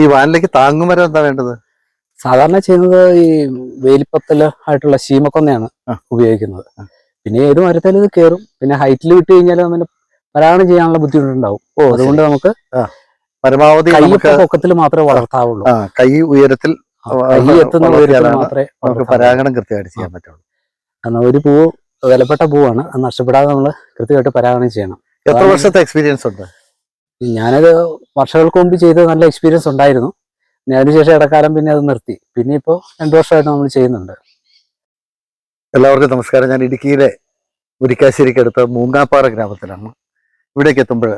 ഈ വാനിലേക്ക് താങ്ങുമരം എന്താ വേണ്ടത്? സാധാരണ ചെയ്യുന്നത് ഈ വേലിപ്പത്തൽ ആയിട്ടുള്ള ശീമക്കൊന്നയാണ് ഉപയോഗിക്കുന്നത്. പിന്നെ ഏത് മരത്തിലും ഇത് കയറും പിന്നെ ഹൈറ്റിൽ വിട്ട് കഴിഞ്ഞാൽ നമ്മൾ പരാഗണം ചെയ്യാനുള്ള ബുദ്ധിമുട്ടുണ്ടാവും. ഓ അതുകൊണ്ട് നമുക്ക് പരമാവധി പൊക്കത്തിൽ മാത്രമേ വളർത്താവുള്ളൂ. കൈ ഉയരത്തിൽ കൈ എത്തുന്ന ഉയരത്തിൽ മാത്രമേ നമുക്ക് പരാഗണം കൃത്യമായിട്ട് ചെയ്യാൻ പറ്റുള്ളൂ. കാരണം ഒരു പൂവ് വിലപ്പെട്ട പൂവാണ്. അത് നഷ്ടപ്പെടാതെ നമ്മൾ കൃത്യമായിട്ട് പരാഗണം ചെയ്യണം. എത്ര വർഷത്തെ എക്സ്പീരിയൻസ് ഉണ്ട്? ഞാനത് വർഷങ്ങൾക്ക് മുമ്പ് ചെയ്ത് നല്ല എക്സ്പീരിയൻസ് ഉണ്ടായിരുന്നു. പിന്നെ അതിനുശേഷം ഇടക്കാലം പിന്നെ അത് നിർത്തി. പിന്നെ ഇപ്പോൾ രണ്ടു വർഷമായിട്ട് നമ്മൾ ചെയ്യുന്നുണ്ട്. എല്ലാവർക്കും നമസ്കാരം. ഞാൻ ഇടുക്കിയിലെ മുരിക്കാശ്ശേരിക്കടുത്ത് മൂങ്ങാപ്പാറ ഗ്രാമത്തിലാണ്. ഇവിടേക്ക് എത്തുമ്പോൾ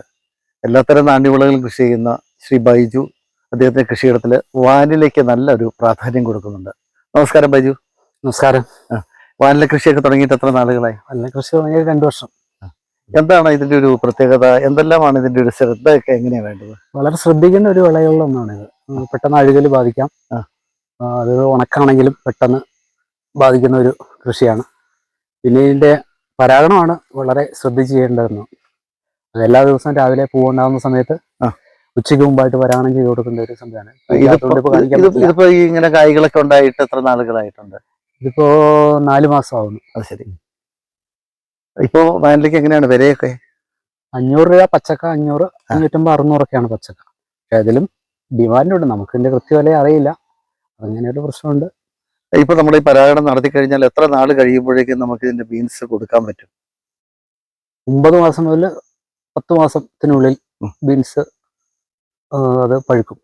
എല്ലാത്തരം നാണ്യവിളകളും കൃഷി ചെയ്യുന്ന ശ്രീ ബൈജു അദ്ദേഹത്തിന്റെ കൃഷിയിടത്തിൽ വാനിലേക്ക് നല്ലൊരു പ്രാധാന്യം കൊടുക്കുന്നുണ്ട്. നമസ്കാരം ബൈജു. നമസ്കാരം. വാനില കൃഷിയൊക്കെ തുടങ്ങിയിട്ട് എത്ര നാളുകളായി? നല്ല കൃഷി തുടങ്ങിയത് രണ്ടു വർഷം. എന്താണ് ഇതിന്റെ ഒരു പ്രത്യേകത? എന്തെല്ലാമാണ് ഇതിന്റെ ഒരു ശ്രദ്ധ ഒക്കെ എങ്ങനെയാണ് വേണ്ടത്? വളരെ ശ്രദ്ധിക്കേണ്ട ഒരു വിളകളിൽ ഒന്നാണ് ഇത് പെട്ടെന്ന് അഴുകൽ ബാധിക്കാം. അത് ഉണക്കാണെങ്കിലും പെട്ടെന്ന് ബാധിക്കുന്ന ഒരു കൃഷിയാണ്. പിന്നെ ഇതിന്റെ പരാഗണമാണ് വളരെ ശ്രദ്ധിച്ച് ചെയ്യേണ്ടതെന്ന് അത് എല്ലാ ദിവസവും രാവിലെ പൂവുണ്ടാകുന്ന സമയത്ത് ഉച്ചയ്ക്ക് മുമ്പായിട്ട് പരാഗണം ചെയ്ത് കൊടുക്കേണ്ട ഒരു പറ്റില്ല. ഇതിപ്പോ ഇങ്ങനെ കായ്കളൊക്കെ ഉണ്ടായിട്ട് എത്ര നാളുകളായിട്ടുണ്ട്? ഇതിപ്പോ നാല് മാസം ആവുന്നു അത് ശരി. ഇപ്പോ വയനിലേക്ക് എങ്ങനെയാണ് വിലയൊക്കെ? അഞ്ഞൂറ് രൂപ പച്ചക്ക അഞ്ഞൂറ് അഞ്ഞൂറ്റമ്പത് അറുന്നൂറൊക്കെയാണ് പച്ചക്ക. പക്ഷെ അതിലും ഡിമാൻഡ് നമുക്ക് ഇതിന്റെ കൃത്യവില അറിയില്ല. അങ്ങനെ ഒരു പ്രശ്നമുണ്ട്. ഇപ്പൊ നമ്മൾ ഈ പരാഗണം നടത്തി കഴിഞ്ഞാൽ എത്ര നാൾ കഴിയുമ്പോഴേക്കും നമുക്ക് ഇതിന്റെ ബീൻസ് കൊടുക്കാൻ പറ്റും? ഒമ്പത് മാസം മുതൽ പത്ത് മാസത്തിനുള്ളിൽ ബീൻസ് അത് പഴുക്കും.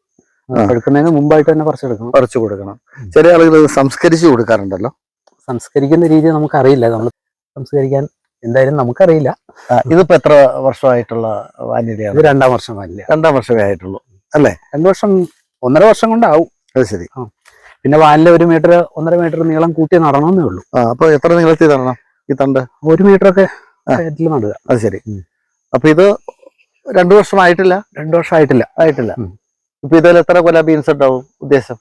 പഴുക്കുന്നതിന് മുമ്പായിട്ട് തന്നെ പറിച്ചെടുക്കണം പറിച്ചു കൊടുക്കണം. ചില ആളുകൾ സംസ്കരിച്ച് സംസ്കരിച്ചു കൊടുക്കാറുണ്ടല്ലോ? സംസ്കരിക്കുന്ന രീതി നമുക്ക് അറിയില്ല നമ്മൾ സംസ്കരിക്കാൻ എന്തായാലും നമുക്കറിയില്ല. ഇതിപ്പോ എത്ര വർഷമായിട്ടുള്ള ഇത് വാനിലയാണ് രണ്ടാം വർഷം വാനില. രണ്ടാം വർഷമേ ആയിട്ടുള്ളൂ അല്ലേ? രണ്ടു വർഷം ഒന്നര വർഷം കൊണ്ടാവും. അത് ശരി. പിന്നെ വാനില ഒരു മീറ്റർ ഒന്നര മീറ്റർ നീളം കൂട്ടി നടണമെന്നേ ഉള്ളൂ. അപ്പൊ എത്ര നീളത്തിൽ നടണം ഈ തണ്ട്? ഒരു മീറ്റർ ഒക്കെ നടുക. അത് ശരി. അപ്പൊ ഇത് രണ്ടു വർഷമായിട്ടില്ല? രണ്ടു വർഷമായിട്ടില്ല. ആയിട്ടില്ല. ആയിട്ടില്ല ഇപ്പൊ ഇതിൽ എത്ര കൊല ബീൻസ് ഉണ്ടാവും ഉദ്ദേശം?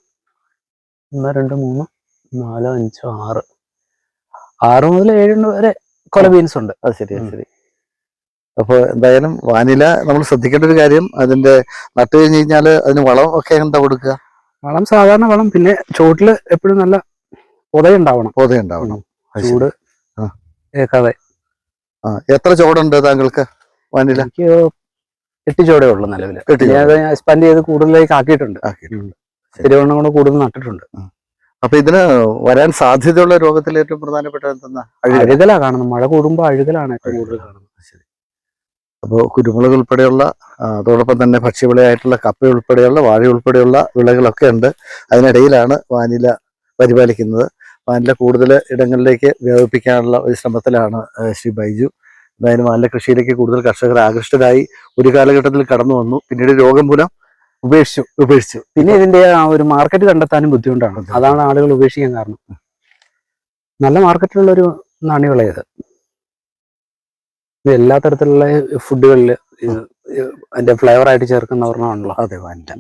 ഒന്ന് രണ്ട് മൂന്ന് നാല് അഞ്ച് ആറ്. ആറ് മുതൽ ഏഴ് വരെ കൊല ബീൻസ് ഉണ്ട്. അത് ശരി ശരി. അപ്പോൾ എന്തായാലും വാനില നമ്മൾ ശ്രദ്ധിക്കേണ്ട ഒരു കാര്യം അതിന്റെ നട്ടു കഴിഞ്ഞ് കഴിഞ്ഞാൽ അതിന് വളം ഒക്കെ എന്താ കൊടുക്കുക? വളം സാധാരണ വളം പിന്നെ ചുവട്ടിൽ എപ്പോഴും നല്ല പുതയുണ്ടാവണം. പൊതയുണ്ടാവണം. ചൂട്. ഏക്കാതെ. ആ എത്ര ചോടുണ്ട് താങ്കൾക്ക് വാനില? എനിക്ക് എട്ട് ചുവടേ ഉള്ളൂ നിലവിൽ എക്സ്പാൻഡ് ചെയ്ത് കൂടുതലേക്ക് ആക്കിയിട്ടുണ്ട് ആക്കിയിട്ടുണ്ട്. തിരുവണ്ണം കൂടെ കൂടുതൽ നട്ടിട്ടുണ്ട്. അപ്പൊ ഇതിന് വരാൻ സാധ്യതയുള്ള രോഗത്തിൽ ഏറ്റവും പ്രധാനപ്പെട്ട എന്തെന്നാ? അഴുകലാ കാണുന്നത്. മഴ കൂടുമ്പോൾ അഴുകലാണ് ഏറ്റവും കൂടുതൽ കാണുന്നത്. ശരി. അപ്പോൾ കുരുമുളക് ഉൾപ്പെടെയുള്ള അതോടൊപ്പം തന്നെ ഭക്ഷ്യവിളയായിട്ടുള്ള കപ്പ ഉൾപ്പെടെയുള്ള വാഴ ഉൾപ്പെടെയുള്ള വിളകളൊക്കെ ഉണ്ട്. അതിനിടയിലാണ് വാനില പരിപാലിക്കുന്നത്. വാനില കൂടുതൽ ഇടങ്ങളിലേക്ക് വ്യാപിപ്പിക്കാനുള്ള ഒരു ശ്രമത്തിലാണ് ശ്രീ ബൈജു. എന്തായാലും വാനില കൃഷിയിലേക്ക് കൂടുതൽ കർഷകർ ആകൃഷ്ടരായി ഒരു കാലഘട്ടത്തിൽ കടന്നു വന്നു. പിന്നീട് രോഗം മൂലം ഉപേക്ഷിച്ചു ഉപേക്ഷിച്ചു. പിന്നെ ഇതിന്റെ ആ ഒരു മാർക്കറ്റ് കണ്ടെത്താനും ബുദ്ധിമുട്ടാണ്. അതാണ് ആളുകൾ ഉപേക്ഷിക്കാൻ കാരണം. നല്ല മാർക്കറ്റിലുള്ള ഒരു നാണ്യവിളയത് ഇത്. എല്ലാ തരത്തിലുള്ള ഫുഡുകളിൽ അതിന്റെ ഫ്ലേവർ ആയിട്ട് ചേർക്കുന്ന ഒരെണ്ണമാണല്ലോ. അതെ വാനില